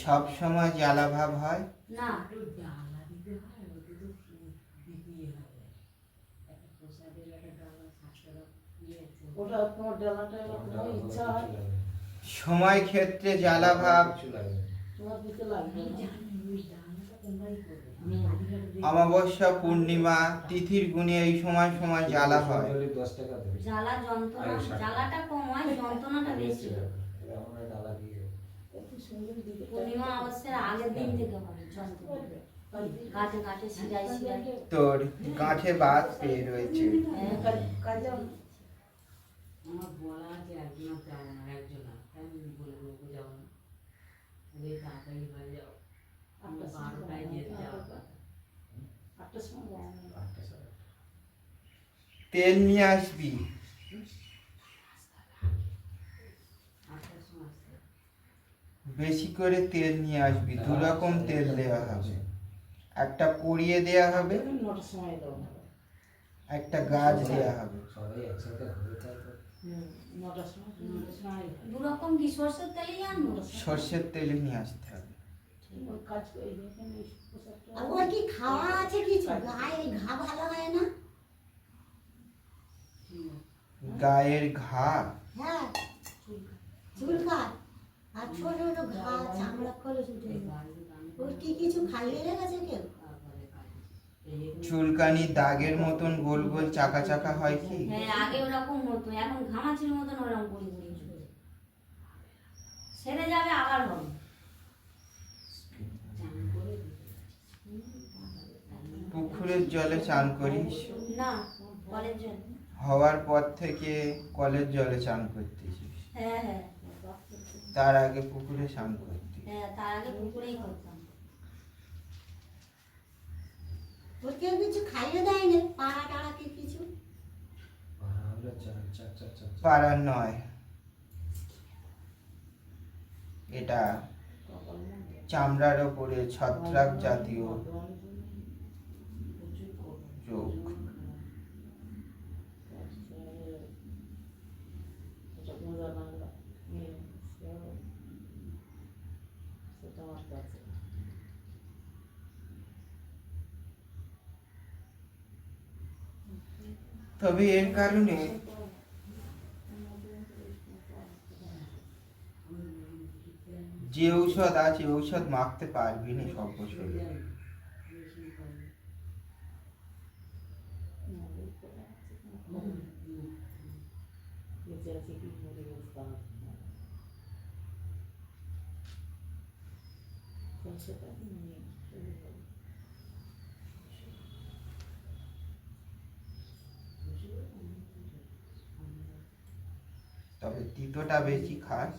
সব সময় জ্বালা ভাব হয় না হয়। সময় ক্ষেত্রে জ্বালা ভাব তোমার দিতে লাগবে। অমাবস্যা পূর্ণিমা তিথির গুণে এই সময় সময় জ্বালা হয় জ্বালা যন্ত্রণা জ্বালাটা কম হয় যন্ত্রণাটা বেশি হয়। পূর্ণিমা আগের দিন থেকে যন্ত্রণা তোর গাঁঠে বাত পেয়ে রয়েছে হ্যাঁ। আমার বলা আছে একজন একজন আমি বলে বলব যাব তাড়াতাড়ি হয়ে যাও বারোটায় যেতে আটটার সময়। তেল নিয়ে আসবি। বেশি করে তেল নিয়ে আসবি দু রকম তেল দেওয়া হবে। একটা পরিয়ে দেওয়া হবে। একটা গাছ দেওয়া হবে। সর্ষের তেলেই তেলে নিয়ে আসতে ওর কি খাওয়া আছে কিছু? গায়ে ঘা ভালো হয় না? গায়ের ঘা? হ্যাঁ। চুলকায়। আর ছোট ছোট ঘা চামড়া করে ছুটে। এই যায়। বাড়িতে আমি ওর কি কিছু খাইয়ে রেখেছে কেউ? চুলকানি দাগের মতন গোল গোল চাকা চাকা হয় কি? হ্যাঁ আগে ওরকম হতো। এখন ঘামাচির মতন ওরকম সেরে যাবে আবার হবে চান করে পুকুরের জলে চান করিস না কলের জন্য হওয়ার পর থেকে কলের জলে চান করতেছিস হ্যাঁ হ্যাঁ। তার আগে পুকুরে চান করতিস হ্যাঁ তার আগে পুকুরেই করতাম। ওর কেউ কিছু খাইয়ে দেয় না? পাড়া টাড়া কি কিছু? পাড়া নয়। এটা চামড়ার ওপরে ছত্রাক জাতীয় সেটা আমার কাছে তবে এর কারণে যে ঔষধ আছে ঔষধ মাখতে পারবি না সব শরীরে বেঁচে আছে চলে যাবে। তবে তিতোটা বেশি খাস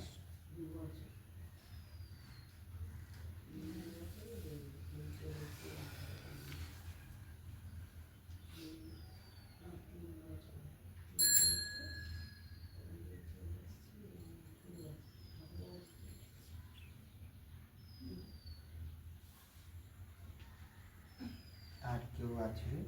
가지를